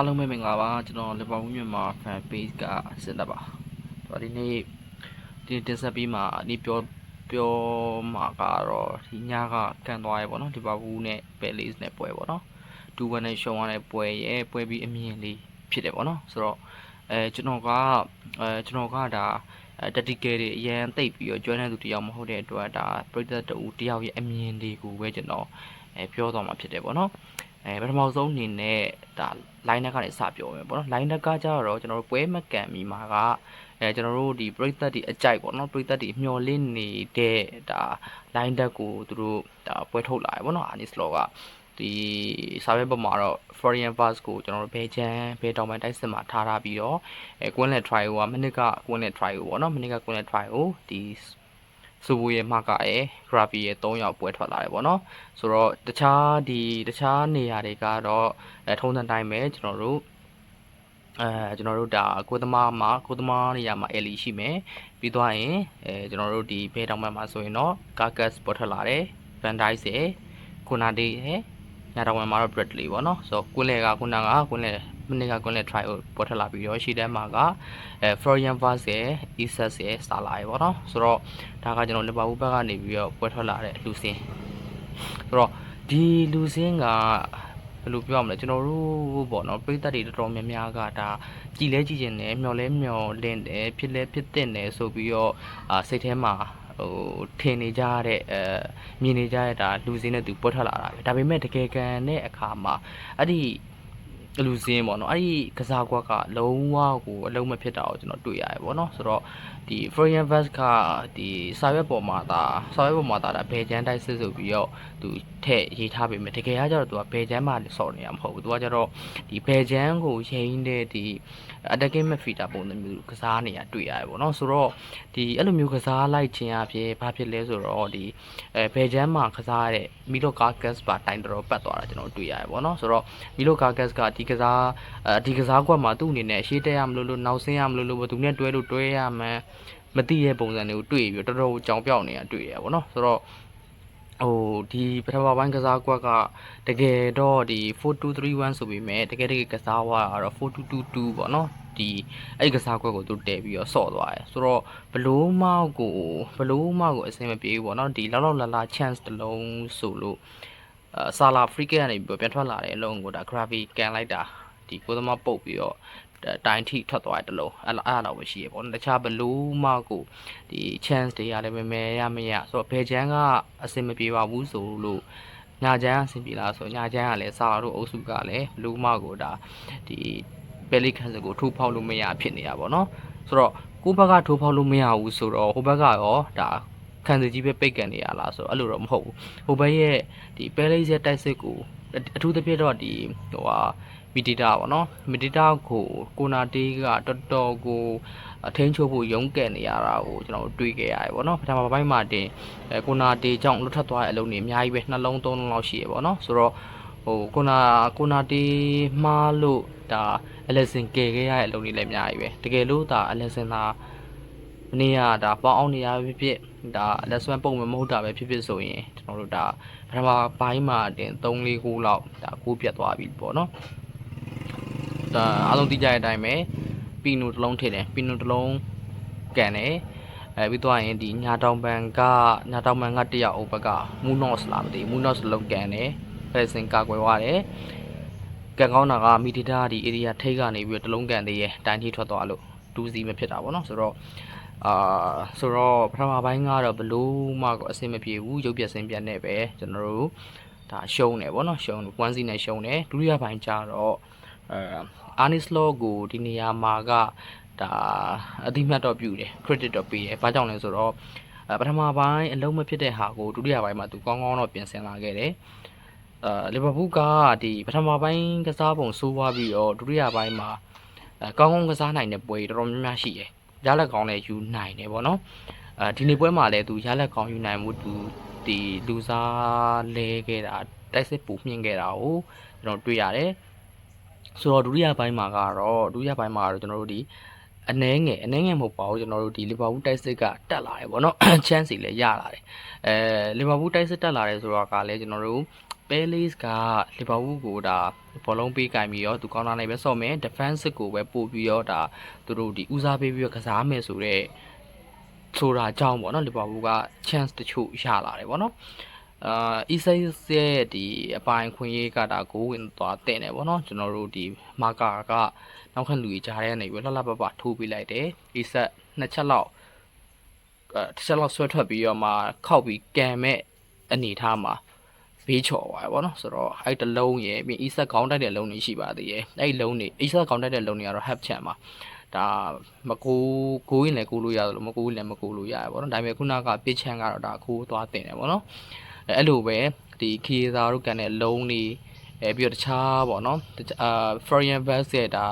အားလုံးပဲမင်္ဂလာပါကျွန်တော်လီဗာပူးမြန်မာ fan page ကစစ်တပ်ပါဆိုတော့ဒီနေ့ဒီတင်ဆက်ပြီးမှဒီပြောပြောမှာကတော့ဒီညကကန်သွားရေပေါ့နော်လီဗာပူးနဲ့ဘယ်လေးနဲ့ပွဲပေါ့နော်2-1နဲ့ရှုံးရတဲ့ပွဲရဲ့ပွဲပြီးအမြင်လေးဖြစ်တယ်ပေါ့နော်ဆိုတော့အဲကျွန်တော်ကအဲကျွန်တော်ကဒါအဲတတိကယ်တွေအရန်တိတ်ပြီးတော့ကျွမ်းတဲ့သူတယောက်မဟုတ်တဲ့အတွက်ဒါပရိသတ်တူတယောက်ရဲ့အမြင်တွေကိုပဲကျွန်တော်အဲပြောသွားမှာဖြစ်တယ်ပေါ့နော် အဲပထမဆုံးအနေနဲ့ဒါ line net ကနေစပြောမယ်ပေါ့နော် line net ကကြတော့ကျွန်တော်တို့ပွဲမကန်မီမှာကအဲကျွန်တော်တို့ဒီပရိသတ်တွေအကြိုက်ပေါ့နော်ပရိသတ်တွေမျှော်လင့်နေတဲ့ဒါ line net ကိုသူတို့ဒါပွဲထုတ်လာတယ်ပေါ့နော် Anis Law ကဒီစာရွက်ပေါ်မှာတော့ Foreign Pass ကိုကျွန်တော်တို့ဘယ်ချမ်းဘယ်တောင်ပိုင်းတိုက်စစ်မှာထားထားပြီးတော့အဲ Quinlet Try ကိုကမနစ်က Quinlet Try ကိုပေါ့နော်မနစ်က Quinlet Try ကိုဒီ စူဘူရဲ့မကရဲ့ Gravy ရဲ့3ယောက်ပွဲထွက်လာတယ်ပေါ့နော်ဆိုတော့တခြားဒီတခြားနေရာတွေကတော့အဲထုံးစံတိုင်းပဲကျွန်တော်တို့အဲကျွန်တော်တို့ဒါကိုသမားမှာကိုသမားနေရာမှာ LE ရှိမယ်ပြီးသွားရင်အဲကျွန်တော်တို့ဒီဘဲတောင်ဘက်မှာဆိုရင်တော့ Carcass ပေါ်ထွက်လာတယ် Van Dyke ရဲ့ Konate ရဲ့ညတောင်ဘက်မှာတော့ Bradley ပေါ့နော်ဆိုတော့ကွင်းလေကခုနကကွင်းလေ မနေ့ကကွင်းလေ try ကိုပေါ်ထွက်လာပြီးတော့ရှီတန်းမှာကအဲ Florian Vaz ရဲ့ Isas ရဲ့စာလာရေပေါ့နော်ဆိုတော့ဒါကကျွန်တော်လီဗာပူးဘက်ကနေပြီးတော့ပွဲထွက်လာတဲ့လူစင်းဆိုတော့ဒီလူစင်းကဘယ်လိုပြောရမလဲကျွန်တော်တို့ပေါ့နော်ပြည်သက်တွေတော်တော်များများကဒါကြည်လဲကြည်ကျင်တယ်မျော်လဲမျော်လင့်တယ်ဖြစ်လဲဖြစ်တဲ့တယ်ဆိုပြီးတော့အာစိတ်ထဲမှာဟိုထင်နေကြတဲ့အဲမြင်နေကြတဲ့ဒါလူစင်းနဲ့သူပွက်ထွက်လာတာပဲဒါပေမဲ့တကယ်ကန်တဲ့အခါမှာအဲ့ဒီ လူစင်းပေါ့နော်အဲ့ဒီကစားကွက်ကလုံးဝကိုအလုံးမဖြစ်တာကိုကျွန်တော်တွေ့ရတယ်ပေါ့နော်ဆိုတော့ဒီ Florian Vaz ကဒီစာရွက်ပေါ်မှာဒါစာရွက်ပေါ်မှာဒါဒါဘယ်ချမ်းတိုက်စစ်ဆိုပြီးတော့သူထည့်ရေးထားပေမဲ့တကယ်ကကျတော့သူကဘယ်ချမ်းမှစော်နေရမှာမဟုတ်ဘူးသူကကျတော့ဒီဘယ်ချမ်းကိုရိမ့်တဲ့ဒီ attacking midfielder ပုံစံမျိုးကစားနေရတွေ့ရတယ်ပေါ့နော်ဆိုတော့ဒီအဲ့လိုမျိုးကစားလိုက်ခြင်းအဖြစ်ဘာဖြစ်လဲဆိုတော့ဒီအဲဘယ်ချမ်းမှာကစားရတဲ့မီလိုကာကတ်စ်ပါတိုင်တော်ပတ်သွားတာကျွန်တော်တွေ့ရတယ်ပေါ့နော်ဆိုတော့မီလိုကာကတ်စ်ကဒီကစားအဲဒီကစားကွက်မှာသူ့အနေနဲ့ရှေ့တက်ရမလို့လို့နောက်ဆင်းရမလို့လို့ဘယ်သူနဲ့တွဲလို့တွဲရမှန်းမသိတဲ့ပုံစံတွေကိုတွေ့ပြီးတော့တော်တော်ကြောင်ပြောက်နေတာတွေ့ရပါတော့ဆိုတော့ဟိုဒီပထမပိုင်းကစားကွက်ကတကယ်တော့ဒီ4231ဆိုပြီးမဲ့တကယ်တကယ်ကစားဝါကတော့4222ပေါ့နော်ဒီအဲ့ဒီကစားကွက်ကိုသူတည်ပြီးတော့ဆော့သွားတယ်ဆိုတော့ဘလို့မောက်ကိုဘလို့မောက်ကိုအဆင်မပြေဘူးပေါ့နော်ဒီလောက်လောက်လာလာ chance တစ်လုံးဆိုလို့အာ ဆာလာဖရီကကနေပြီးတော့ပြန်ထွက်လာတဲ့အလုံးကိုဒါ gravity ကန်လိုက်တာဒီကိုသမားပုတ်ပြီးတော့တိုင်းထိထွက်သွားတယ်တလုံးအဲ့လိုအဲ့လိုပဲရှိရပေါ့နော်တခြားဘလို့မောက်ကိုဒီ chance တွေကလည်းမမဲရမရဆိုတော့ဘယ်ချမ်းကအဆင်မပြေပါဘူးဆိုလို့ညာချမ်းအဆင်ပြေလားဆိုညာချမ်းကလည်းဆာလာတို့အုပ်စုကလည်းဘလို့မောက်ကိုဒါဒီပယ်လီခန်စကိုထိုးဖောက်လို့မရဖြစ်နေတာပေါ့နော်ဆိုတော့ကိုဘက်ကထိုးဖောက်လို့မရဘူးဆိုတော့ဟိုဘက်ကရောဒါ ခံစကြီးပဲပိတ်ကန်နေရလားဆိုတော့အဲ့လိုတော့မဟုတ်ဘူးဟိုဘက်ရဲ့ဒီပယ်လီရဲ့တိုက်စစ်ကိုအထူးသဖြင့်တော့ဒီဟိုဟာမီဒီတာပေါ့နော်မီဒီတာကိုကိုနာတေးကတော်တော်ကိုအထင်းချိုးဖို့ရုန်းကန်နေရတာကိုကျွန်တော်တွေ့ခဲ့ရတယ်ပေါ့နော်ပထမပိုင်းမှာတင်အဲကိုနာတေးကြောင့်လွတ်ထွက်သွားတဲ့အလုံးတွေအများကြီးပဲနှလုံးသုံးလုံးလောက်ရှိရပေါ့နော်ဆိုတော့ဟိုကိုနာကိုနာတေးမှားလို့ဒါအလက်စင်ကယ်ခဲ့ရတဲ့အလုပ်တွေလည်းအများကြီးပဲတကယ်လို့ဒါအလက်စင်သာမနေ့ကဒါပေါင်းအောင်နေရဖြစ်ဖြစ် ဒါလက်စွမ်းပုံမမဟုတ်တာပဲဖြစ်ဖြစ်ဆိုရင်ကျွန်တော်တို့ဒါပထမပိုင်းမှာတင်3 4ခုလောက်ဒါကိုပြတ်သွားပြီပေါ့နော်ဒါအားလုံးသိကြတဲ့အတိုင်းပဲပီနိုတစ်လုံးထည့်တယ်ပီနိုတစ်လုံးကန်တယ်အဲပြီးသွားရင်ဒီညာတောင်ပန်ကညာတောင်ပန်ကတရအုပ်ဘက်ကမူနော့စ်လားမသိဘူးမူနော့စ်လုံးကန်တယ်ဖက်စင်ကာကွယ်သွားတယ်ကန်ကောင်းတာကမီဒီတာဒီ area ထိတ်ကနေပြီးတော့တလုံးကန်သေးရဲ့တိုင်းထိထွက်သွားလို့2စီမဖြစ်တာပေါ့နော်ဆိုတော့ အာဆိုတော့ပထမပိုင်းကတော့ဘလို့မှကိုအဆင်မပြေဘူးရုပ်ပြက်စင်းပြက်နဲ့ပဲကျွန်တော်တို့ဒါရှုံးတယ်ပေါ့နော်ရှုံးတယ်1စီနဲ့ရှုံးတယ်ဒုတိယပိုင်းကျတော့အဲအာနီစလောကိုဒီနေရာမှာကဒါအတိမတ်တော့ပြုတယ် credit တော့ပေးတယ်ဘာကြောင့်လဲဆိုတော့အဲပထမပိုင်းအလုံးမဖြစ်တဲ့ဟာကိုဒုတိယပိုင်းမှာသူကောင်းကောင်းတော့ပြင်ဆင်လာခဲ့တယ်အာလီဗာပူးကဒီပထမပိုင်းကစားပုံဆိုးသွားပြီးတော့ဒုတိယပိုင်းမှာအဲကောင်းကောင်းကစားနိုင်တဲ့ပွဲတော်တော်များများရှိတယ် ရလက်ကောင်းလည်းယူနိုင်တယ်ပေါ့နော်အဲဒီနေ့ပွဲမှာလည်းသူရလက်ကောင်းယူနိုင်မှုသူဒီလူစားလဲခဲ့တာတိုက်စစ်ပူမြင့်ခဲ့တာကိုကျွန်တော်တွေ့ရတယ်ဆိုတော့ဒုတိယပိုင်းမှာကတော့ဒုတိယပိုင်းမှာတော့ကျွန်တော်တို့ဒီအနှဲငယ်အနှဲငယ်မဟုတ်ပါဘူးကျွန်တော်တို့ဒီလီဗာပူးတိုက်စစ်ကတက်လာတယ်ပေါ့နော် chance တွေလည်းရလာတယ်အဲလီဗာပူးတိုက်စစ်တက်လာတယ်ဆိုတော့ကလည်းကျွန်တော်တို့ ဒ Palace ကလီဗာပူးကိုဒါဘောလုံးပေးကင်ပြီးတော့သူကောင်းတာနဲ့ပဲဆော့မယ် defense ကိုပဲပို့ပြီးတော့ဒါသူတို့ဒီဦးစားပေးပြီးတော့ကစားမယ်ဆိုတော့ဆိုတာကြောင့်ပေါ့နော်လီဗာပူးက chance တချို့ရလာတယ်ပေါ့နော်အာအီဆယ်ရဲ့ဒီအပိုင်ခွင့်ရေးကဒါဂိုးဝင်သွားတဲ့နေပေါ့နော်ကျွန်တော်တို့ဒီမာကာကနောက်ခန့်လူကြီးကြားထဲကနေပြီးလှလှပပထိုးပေးလိုက်တယ်အီဆက်နှစ်ချက်လောက်အဲတစ်ချက်လောက်ဆွဲထွက်ပြီးတော့မှခောက်ပြီးကန်မဲ့အနေထားမှာ ဘေးချော်သွားတယ်ဗောနော်ဆိုတော့အဲ့တလုံးရယ်ပြီး e-set ခေါင်းတိုက်တဲ့လုံးတွေရှိပါသေးတယ်အဲ့လုံးတွေ e-set ခေါင်းတိုက်တဲ့လုံးတွေကတော့ half chan ပါဒါမကူကိုရင်လည်းကူလို့ရတယ်လို့မကူရင်လည်းမကူလို့ရတယ်ဗောနော်ဒါပေမဲ့ခုနက pitch chan ကတော့ဒါကိုသွားတင်တယ်ဗောနော်အဲ့အဲ့လိုပဲဒီခီသာတို့ကန်တဲ့လုံးတွေအဲပြီးတော့တခြားဗောနော်အာ Florian Vaz ရဲ့ဒါ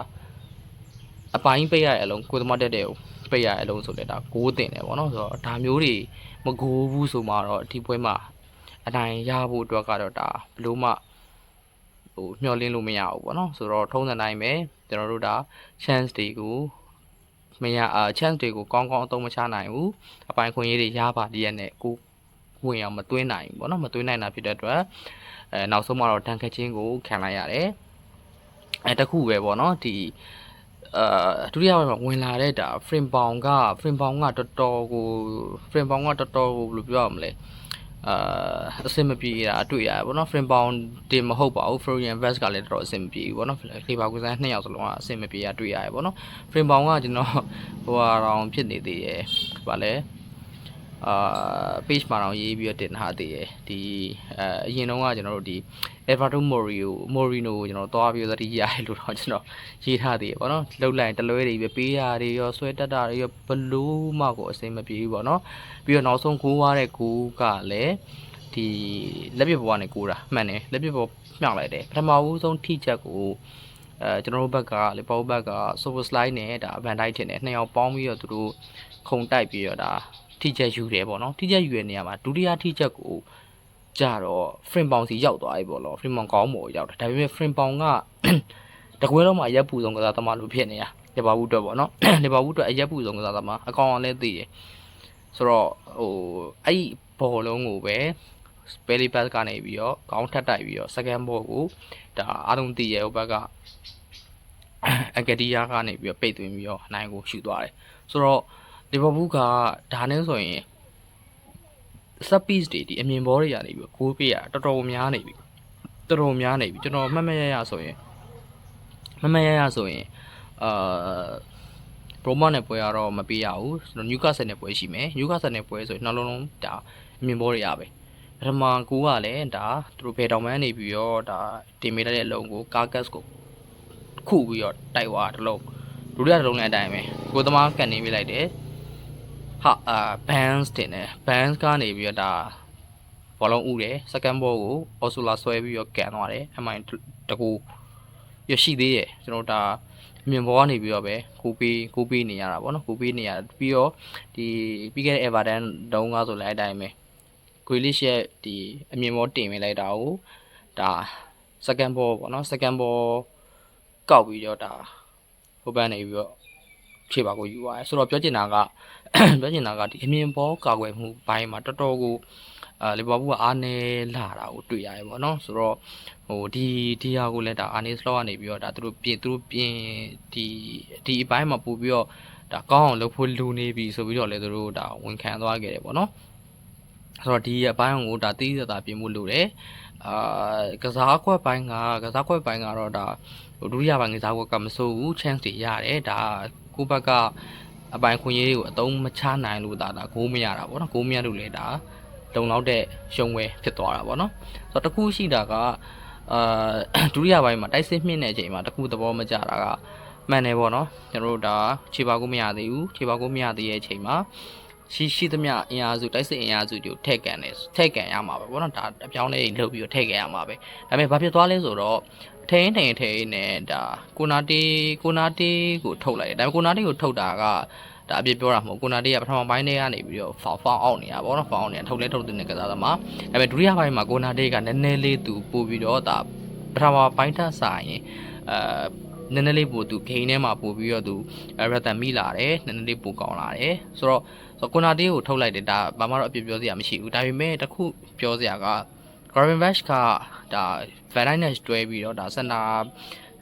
အပိုင်းပိတ်ရတဲ့အလုံးကိုသမားတက်တဲ့ကိုပိတ်ရတဲ့အလုံးဆိုတဲ့ဒါကိုတင်တယ်ဗောနော်ဆိုတော့ဒါမျိုးတွေမကူဘူးဆိုမှတော့ဒီပွဲမှာ အနိုင်ရဖို့အတွက်ကတော့ဒါဘလို့မှဟိုမျှော်လင့်လို့မရဘူးပေါ့နော်ဆိုတော့ထုံးစံတိုင်းပဲကျွန်တော်တို့ဒါ chance တွေကိုမရအာ chance တွေကိုကောင်းကောင်းအသုံးမချနိုင်ဘူးအပိုင်ခွင့်ရေးတွေရပါတည်းရဲ့နဲ့ကိုဝင်အောင်မသွင်းနိုင်ဘူးပေါ့နော်မသွင်းနိုင်တာဖြစ်တဲ့အတွက်အဲနောက်ဆုံးမှတော့တန်ခတ်ချင်းကိုခံလိုက်ရတယ်အဲတခုပဲပေါ့နော်ဒီအာဒုတိယပိုင်းမှာဝင်လာတဲ့ဒါ frame bound က frame bound ကတော်တော်ကို frame bound ကတော်တော်ကိုဘယ်လိုပြောရမလဲ အာအဆင်မပြေတာအတွေ့ရတယ်ဗောနော် frame bound တင်မဟုတ်ပါဘူး Florian Vest ကလည်းတော်တော်အဆင်မပြေဘူးဗောနော် Clever ကုစားနှစ်ယောက်စလုံးကအဆင်မပြေရတွေ့ရတယ်ဗောနော် frame bound ကကျွန်တော်ဟိုဟာတောင်ဖြစ်နေသေးရဲ့ဗာလဲ အာ page မှာတောင်ရေးပြီးတော့တင်ထားသေးရဲ့ဒီအဲအရင်တုန်းကကျွန်တော်တို့ဒီ Everton Morio Morino ကိုကျွန်တော်သွားပြီးတော့တတိရတယ်လို့တော့ကျွန်တော်ရေးထားသေးရဲ့ဗောနော်လှုပ်လိုက်တလွဲတွေပဲပေးတာတွေရောဆွဲတက်တာတွေရောဘလို့မှကိုအဆင်မပြေဘူးဗောနော်ပြီးတော့နောက်ဆုံးကိုးွားတဲ့ကိုးကလည်းဒီလက်ပြပေါ်ကနေကိုးတာမှန်တယ်လက်ပြပေါ်မြှောက်လိုက်တယ်ပထမဦးဆုံးထိချက်ကိုအဲကျွန်တော်တို့ဘက်ကလေပေါ်ဘက်က super slide နဲ့ဒါ van dyke ထင်တယ်နှစ်ယောက်ပေါင်းပြီးတော့သူတို့ခုံတိုက်ပြီးတော့ဒါ ထိချက်ယူတယ်ပေါ့နော်ထိချက်ယူတဲ့နေရာမှာဒုတိယထိချက်ကိုကြတော့ frame bound စီရောက်သွားပြီပေါ့နော် frame bound ကောင်းပေါ်ရောက်တယ်ဒါပေမဲ့ frame bound ကတကွဲတော့မှအရက်ပူဆုံးကစားသမားလို့ဖြစ်နေတာလီဗာပူးအတွက်ပေါ့နော်လီဗာပူးအတွက်အရက်ပူဆုံးကစားသမားအကောင်အောင်လည်းသိတယ်ဆိုတော့ဟိုအဲ့ဒီဘောလုံးကိုပဲ spelly pass ကနေပြီးတော့ကောင်းထပ်တိုက်ပြီးတော့ second ball ကိုဒါအားလုံးသိရဲ့ဟိုဘက်ကအကယ်ဒီယာကနေပြီးတော့ပိတ်သွင်းပြီးတော့အနိုင်ကိုရှူသွားတယ်ဆိုတော့ လီဗာပူးကဒါနဲ့ဆိုရင် sub piece တွေဒီအမြင်ဘောတွေကနေပြီးတော့ကိုးပေးရတော်တော်များနေပြီတော်တော်များနေပြီကျွန်တော်မှတ်မရရဆိုရင်မှတ်မရရဆိုရင်အာဘရိုမာနဲ့ပွဲရတော့မပေးရဘူးကျွန်တော်နျူကာဆယ်နဲ့ပွဲရှိမယ်နျူကာဆယ်နဲ့ပွဲဆိုရင်နှလုံးလုံးဒါအမြင်ဘောတွေရပဲပထမကူကလည်းဒါသူတို့ဘယ်တောင်မှန်းနေပြီးတော့ဒါတင်မိတဲ့အလုံးကိုကာကတ်ကိုခုပြီးတော့တိုက်သွားတလုံးဒုတိယတစ်လုံးလည်းအတိုင်းပဲကိုသမားကန်နေပြလိုက်တယ် ဟာအာ bands တင်တယ် bands ကနေပြီးတော့ဒါဘောလုံးဥတယ် second ball ကို Osula ဆွဲပြီးတော့ကန်သွားတယ်အမိုင်တကူရရှိသေးတယ်ကျွန်တော်ဒါမြင်ပေါ်ကနေပြီးတော့ပဲကိုပေးကိုပေးနေရတာပေါ့နော်ကိုပေးနေရပြီးတော့ဒီပြီးခဲ့တဲ့ Everton တုန်းကဆိုလည်းအတိုင်းပဲ Grealish ရဲ့ဒီအမြင်ပေါ်တင်ပေးလိုက်တာကိုဒါ second ball ပေါ့နော် second ball ကောက်ပြီးတော့ဒါဟိုဘက်နေပြီးတော့ ဖြေပါကိုယူသွားတယ်ဆိုတော့ပြောချင်တာကပြောချင်တာကဒီအမြင်ပေါ်ကာကွယ်မှုဘိုင်းမှာတော်တော်ကိုအာလီဗာပူးကအားနေလာတာကိုတွေ့ရတယ်ပေါ့နော်ဆိုတော့ဟိုဒီဒီဟာကိုလည်းဒါအာနေစလောကနေပြီးတော့ဒါသူတို့ပြင်သူတို့ပြင်ဒီဒီအပိုင်းမှာပို့ပြီးတော့ဒါကောင်းအောင်လုပ်ဖို့လိုနေပြီဆိုပြီးတော့လည်းသူတို့ဒါဝန်ခံသွားခဲ့တယ်ပေါ့နော်ဆိုတော့ဒီအပိုင်းကိုဒါတီးသတာပြင်မှုလိုတယ်အာကစားကွက်ပိုင်းကကစားကွက်ပိုင်းကတော့ဒါဟိုဒုတိယပိုင်းကစားကွက်ကမဆိုးဘူး chance တွေရတယ်ဒါ ကိုဘက်ကအပိုင်ခွင့်ရေးတွေကိုအတုံးမချနိုင်လို့ဒါဒါဂိုးမရတာပေါ့နော်ဂိုးမရလို့လေဒါလုံလောက်တဲ့ရှုံးဝဲဖြစ်သွားတာပေါ့နော်ဆိုတော့တခုရှိတာကအာဒုတိယပိုင်းမှာတိုက်စစ်မြင့်တဲ့အချိန်မှာတခုသဘောမကျတာကမှန်တယ်ပေါ့နော်ကျွန်တော်တို့ဒါခြေပါကိုမရသေးဘူးခြေပါကိုမရသေးတဲ့အချိန်မှာ ရှိရှိသမျှအင်အားစုတိုက်စစ်အင်အားစုတွေကိုထည့်ကန်တယ်ထည့်ကန်ရမှာပဲပေါ့နော်ဒါအပြောင်းလေးလှုပ်ပြီးတော့ထည့်ကန်ရမှာပဲဒါပေမဲ့ဘာဖြစ်သွားလဲဆိုတော့ထိန်းထိန်ထိန်နဲ့ဒါကိုနာတီကိုနာတီကိုထုတ်လိုက်တယ်ဒါပေမဲ့ကိုနာတီကိုထုတ်တာကဒါအပြစ်ပြောတာမဟုတ်ကိုနာတီကပထမပိုင်းထဲကနေပြီးတော့ဖောင်ဖောင်အောက်နေတာပေါ့နော်ဖောင်အောက်နေတာထုတ်လဲထုတ်တဲ့ကစားသမားဒါပေမဲ့ဒုတိယပိုင်းမှာကိုနာတီကနည်းနည်းလေးသူပို့ပြီးတော့ဒါပထမပိုင်းထက်စာရင်အဲ နည်းနည်းလေးပို့သူဂိမ်းထဲမှာပို့ပြီးတော့သူရတန်မိလာတယ်နည်းနည်းလေးပို့ကောင်းလာတယ်ဆိုတော့ဆိုကွန်နာတေးကိုထုတ်လိုက်တယ်ဒါဘာမှတော့အပြစ်ပြောစရာမရှိဘူးဒါပေမဲ့တခုပြောစရာက Graven Bash ကဒါ Van Dyke နဲ့တွဲပြီးတော့ဒါစင်တာ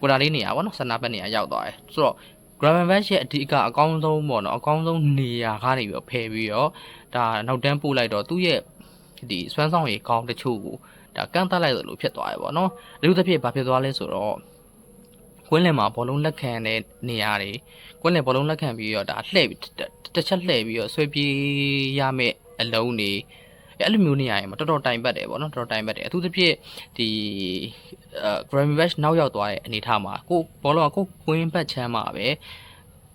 ကိုတာလေးနေရာပေါ့နော်စင်တာဘက်နေရာရောက်သွားတယ်ဆိုတော့ Graven Bash ရဲ့အဓိကအကောင်းဆုံးပေါ့နော်အကောင်းဆုံးနေရာကနေပြီးတော့ဖယ်ပြီးတော့ဒါနောက်တန်းပို့လိုက်တော့သူ့ရဲ့ဒီစွမ်းဆောင်ရည်ကောင်းတချို့ကိုဒါကန့်သတ်လိုက်သလိုဖြစ်သွားတယ်ပေါ့နော်အထူးသဖြင့်ဘာဖြစ်သွားလဲဆိုတော့ ကွင်းလင်မှာဘောလုံးလက်ခံတဲ့နေရာတွေကွင်းလင်ဘောလုံးလက်ခံပြီးတော့ဒါလှည့်ပြီးတစ်ချက်လှည့်ပြီးတော့ဆွဲပြေးရမယ့်အလုံးတွေအဲ့လိုမျိုးနေရာရင်မှာတော်တော်တိုင်ပတ်တယ်ပေါ့နော်တော်တော်တိုင်ပတ်တယ်အထူးသဖြင့်ဒီအဲ Grammy Bash နောက်ရောက်သွားတဲ့အနေအထားမှာကိုဘောလုံးကကိုကွင်းပတ်ချမ်းမှာပဲ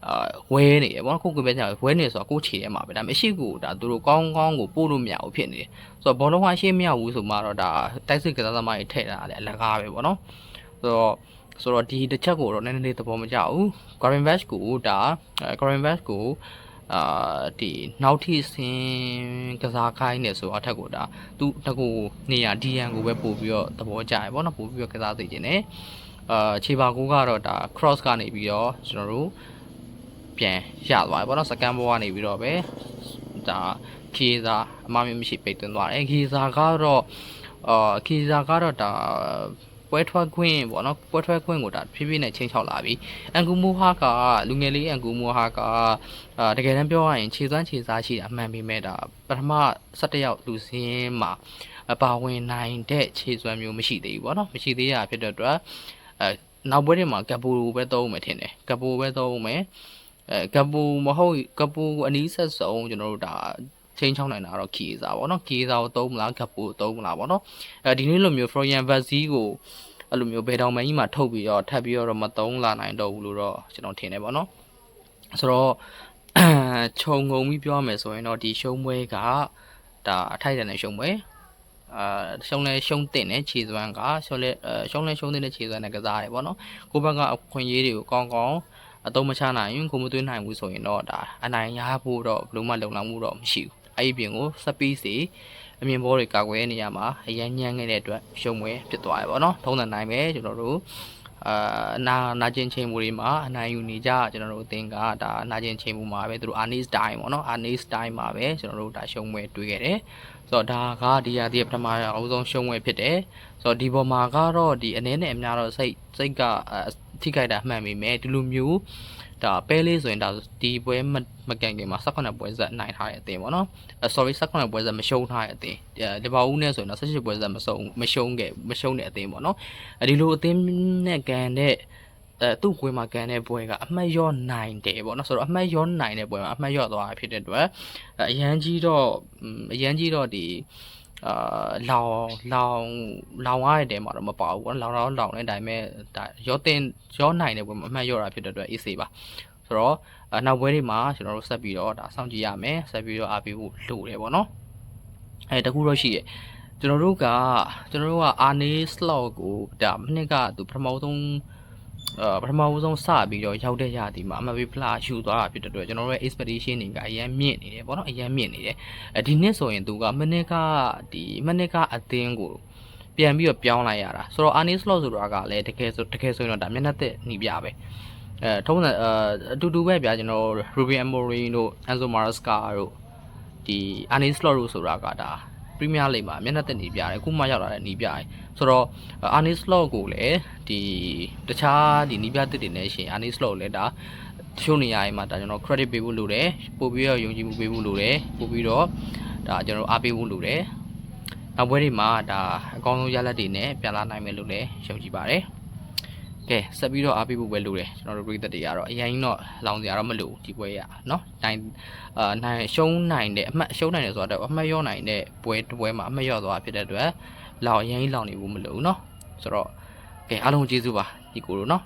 အာဝဲနေတယ်ပေါ့နော်ကိုကွင်းပတ်ချမ်းဝဲနေဆိုတော့ကိုခြေထဲမှာပဲဒါပေမဲ့အရှိကိုဒါသူတို့ကောင်းကောင်းကိုပို့လို့မရဘူးဖြစ်နေတယ်ဆိုတော့ဘောလုံးကအရှိမရဘူးဆိုမှတော့ဒါတိုက်စစ်ကစားသမားတွေထည့်တာလည်းအလကားပဲပေါ့နော်ဆိုတော့ ဆိုတော့ဒီတစ်ချက်ကိုတော့နည်းနည်းလေးသဘောမကျဘူး Grammy Bash ကိုဒါ Grammy Bash ကိုအာဒီနောက်ထိဆင်းကစားခိုင်းနေဆိုအထက်ကိုဒါသူတကူနေရ DN ကိုပဲပို့ပြီးတော့သဘောကျရပေါ့နော်ပို့ပြီးတော့ကစားသိခြင်းနဲ့အာခြေပါကိုကတော့ဒါ cross ကနေပြီးတော့ကျွန်တော်တို့ပြန်ရသွားတယ်ပေါ့နော် second ball ကနေပြီးတော့ပဲဒါခီစာအမမျိုးမရှိပိတ်သွင်းသွားတယ်ခီစာကတော့အာခီစာကတော့ဒါ ပွဲထွက်ခွင့်ပေါ့နော်ပွဲထွက်ခွင့်ကိုဒါဖြည်းဖြည်းနဲ့ချင်းချောက်လာပြီအန်ကူမူဟာကလူငယ်လေးအန်ကူမူဟာကအာတကယ်တမ်းပြောရရင်ခြေစွမ်းခြေစားရှိတာအမှန်ပေမဲ့ဒါပထမ17ယောက်လူစင်းမှာအပါဝင်နိုင်တဲ့ခြေစွမ်းမျိုးမရှိသေးဘူးပေါ့နော်မရှိသေးရဖြစ်တဲ့အတွက်အဲနောက်ပွဲတွေမှာကပူပဲသုံးမယ်ထင်တယ်ကပူပဲသုံးမယ်အဲကပူမဟုတ်ကပူကိုအနီးဆက်ဆုံးကျွန်တော်တို့ဒါ ချင်းချောင်းနိုင်တာတော့ခီးစားပေါ့နော်ခီးစားကိုသုံးမလားကပူကိုသုံးမလားပေါ့နော်အဲဒီနေ့လိုမျိုး Florian Vazzi ကိုအဲ့လိုမျိုးဘယ်တောင်မန်းကြီးမှာထုတ်ပြီးတော့ထပ်ပြီးတော့မသုံးလာနိုင်တော့ဘူးလို့တော့ကျွန်တော်ထင်တယ်ပေါ့နော်ဆိုတော့ခြုံငုံပြီးပြောရမယ်ဆိုရင်တော့ဒီရှုံးပွဲကဒါအထိုက်တန်တဲ့ရှုံးပွဲအာရှုံးလဲရှုံးတင်တဲ့ခြေစွမ်းကရှုံးလဲအဲရှုံးလဲရှုံးတင်တဲ့ခြေစွမ်းနဲ့ကစားတယ်ပေါ့နော်ကိုဘက်ကအခွင့်အရေးတွေကိုကောင်းကောင်းအသုံးမချနိုင်ရင်ကိုမသွင်းနိုင်ဘူးဆိုရင်တော့ဒါအနိုင်ရဖို့တော့ဘယ်လိုမှလုံလောက်မှုတော့မရှိဘူး အဲ့ဒီပြင်ကိုစပီးစီအမြင်ဘောတွေကာကွယ်နေရမှာအရန်ညံ့ခဲ့တဲ့အတွက်ရှုံးပွဲဖြစ်သွားတယ်ပေါ့နော်ထုံးတဲ့နိုင်ပဲကျွန်တော်တို့အာနာနာကျင်ချိန်မူတွေမှာအနိုင်ယူနေကြကျွန်တော်တို့အသင်ကဒါနာကျင်ချိန်မူမှာပဲသူတို့ Arnis time ပေါ့နော် Arnis time မှာပဲကျွန်တော်တို့ဒါရှုံးပွဲတွေ့ခဲ့တယ် ဆိုတော့ဒါကဒီရာဒီပထမအဆုံးရှုံးပွဲဖြစ်တယ်ဆိုတော့ဒီပေါ်မှာကတော့ဒီအနေနဲ့အများတော့စိတ်စိတ်ကထိခိုက်တာမှန်ပေမဲ့ဒီလိုမျိုးဒါပဲလေးဆိုရင်ဒါဒီပွဲမကန်ခင်မှာ18ပွဲဆက်နိုင်ထားတဲ့အသင်ပေါ့နော် sorry 18ပွဲဆက်မရှုံးထားတဲ့အသင်ဒီပါဦးနဲ့ဆိုရင်တော့18ပွဲဆက်မဆုံးမရှုံးခဲ့မရှုံးတဲ့အသင်ပေါ့နော်ဒီလိုအသင်နဲ့ကန်တဲ့ အဲသူ့ကွင်းမှာကန်တဲ့ပွဲကအမှတ်ရော့နိုင်တယ်ပေါ့နော်ဆိုတော့အမှတ်ရော့နိုင်တဲ့ပွဲမှာအမှတ်ရော့သွားဖြစ်တဲ့အတွက်အရန်ကြီးတော့အရန်ကြီးတော့ဒီအာလောင်လောင်လောင်ရတဲ့တဲမှာတော့မပါဘူးပေါ့လောင်တော့လောင်နေတိုင်းမဲ့ဒါရောတင်ရောနိုင်တဲ့ပွဲမှာအမှတ်ရောတာဖြစ်တဲ့အတွက် AC ပါဆိုတော့နောက်ပွဲတွေမှာကျွန်တော်တို့ဆက်ပြီးတော့ဒါစောင့်ကြည့်ရမယ်ဆက်ပြီးတော့အားပေးဖို့လိုတယ်ပေါ့နော်အဲတခုတော့ရှိရဲ့ကျွန်တော်တို့ကကျွန်တော်တို့ကအာနေ slot ကိုဒါမနှစ်ကသူပထမဆုံး အာပထမဆုံးစပြီးတော့ရောက်တဲ့ရသည်မှာအမဘေးဖလာယူသွားတာဖြစ်တဲ့အတွက်ကျွန်တော်တို့ရဲ့ expedition တွေကအရန်မြင့်နေတယ်ပေါ့နော်အရန်မြင့်နေတယ်အဲဒီနှစ်ဆိုရင်သူကမနှစ်ကဒီမနှစ်ကအသင်းကိုပြန်ပြီးတော့ပြောင်းလိုက်ရတာဆိုတော့ Arne Slot ဆိုတာကလည်းတကယ်ဆိုတကယ်ဆိုရင်တော့ဒါမျက်နှာသက်နေပြပဲအဲထုံးစံအအတူတူပဲဗျာကျွန်တော် Ruben Amorim တို့ Enzo Maresca တို့ဒီ Arne Slot တို့ဆိုတာကဒါ Premier League မှာမျက်နှာသက်နေပြတယ်ခုမှရောက်လာတဲ့နေပြတယ်ဆိုတော့ Arne Slot ကိုလည်းဒီတခြားဒီနီးပြတစ်တွေနဲ့ရှင် Arne Slot ကိုလည်းဒါတချို့နေရာတွေမှာဒါကျွန်တော် credit ပေးဖို့လိုတယ်ပို့ပြီးတော့ယုံကြည်မှုပေးဖို့လိုတယ်ပို့ပြီးတော့ဒါကျွန်တော်အားပေးဖို့လိုတယ်နောက်ပွဲတွေမှာဒါအကောင်းဆုံးရလဒ်တွေနဲ့ပြန်လာနိုင်မယ်လို့လည်းယုံကြည်ပါတယ် ကဲဆက်ပြီးတော့အားပေးဖို့ပဲလိုတယ်ကျွန်တော်တို့ပြည်သက်တွေကတော့အရင်တော့လောင်စရာတော့မလိုဘူးဒီပွဲရเนาะနိုင်အာနိုင်ရှုံးနိုင်တဲ့အမှတ်ရှုံးနိုင်တယ်ဆိုတော့အမှတ်ရောနိုင်တဲ့ပွဲတစ်ပွဲမှာအမှတ်ရောသွားဖြစ်တဲ့အတွက်လောင်အရင်လောင်နေဖို့မလိုဘူးเนาะဆိုတော့ကဲအားလုံးကျေးဇူးပါဒီကိုတို့เนาะ